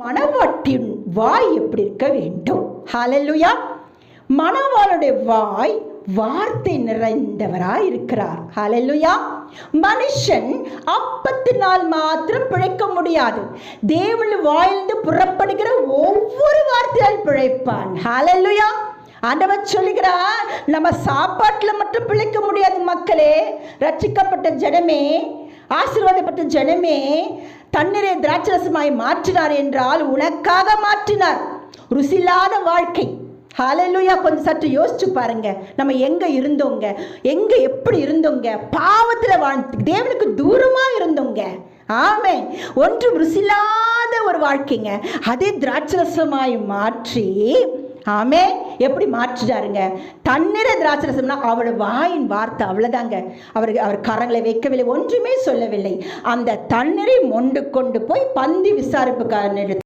மணவாட்டின் வாய் எப்படி இருக்க வேண்டும்? ஹலல்லுயா மணவாளுடைய வாய் வார்த்தை நிறைந்தவராய் இருக்கிறார். ஹலல்லுயா மனுஷன் அப்பத்தினால் மாத்திரம் பிழைக்க முடியாது. தேவன் வாயிலிருந்து புறப்படுகிற ஒவ்வொரு வார்த்தையால் பிழைப்பான். ஹலல்லுயா ஆண்டவர் சொல்லுகிறார் நம்ம சாப்பாட்டில் மட்டும் பிழைக்க முடியாது மக்களே. ரட்சிக்கப்பட்ட ஜனமே ஆசீர்வாதப்பட்ட ஜனமே தண்ணீரை திராட்சரசமாய் மாற்றினார் என்றால் உனக்காக மாற்றினார். ருசில்லாத வாழ்க்கை. ஹாலலுயா கொஞ்சம் சற்று யோசிச்சு பாருங்க. நம்ம எங்க இருந்தோங்க? எங்க எப்படி இருந்தோங்க? பாவத்துல வாழ்ந்து தேவனுக்கு தூரமா இருந்தோங்க. ஆமே ஒன்றும் ருசில்லாத ஒரு வாழ்க்கைங்க. அதே திராட்சரசமாய் மாற்றி. ஆமே எப்படி மாற்றிட்டாருங்க தன்னிற திராட்சரசம்னா அவள் வாயின் வார்த்தை அவ்வளோதாங்க அவர் அவர் கரங்களை வைக்கவில்லை ஒன்றுமே சொல்லவில்லை. அந்த தண்ணீரை மொண்டு கொண்டு போய் பந்தி விசாரிப்புக்காரனிடத்தில்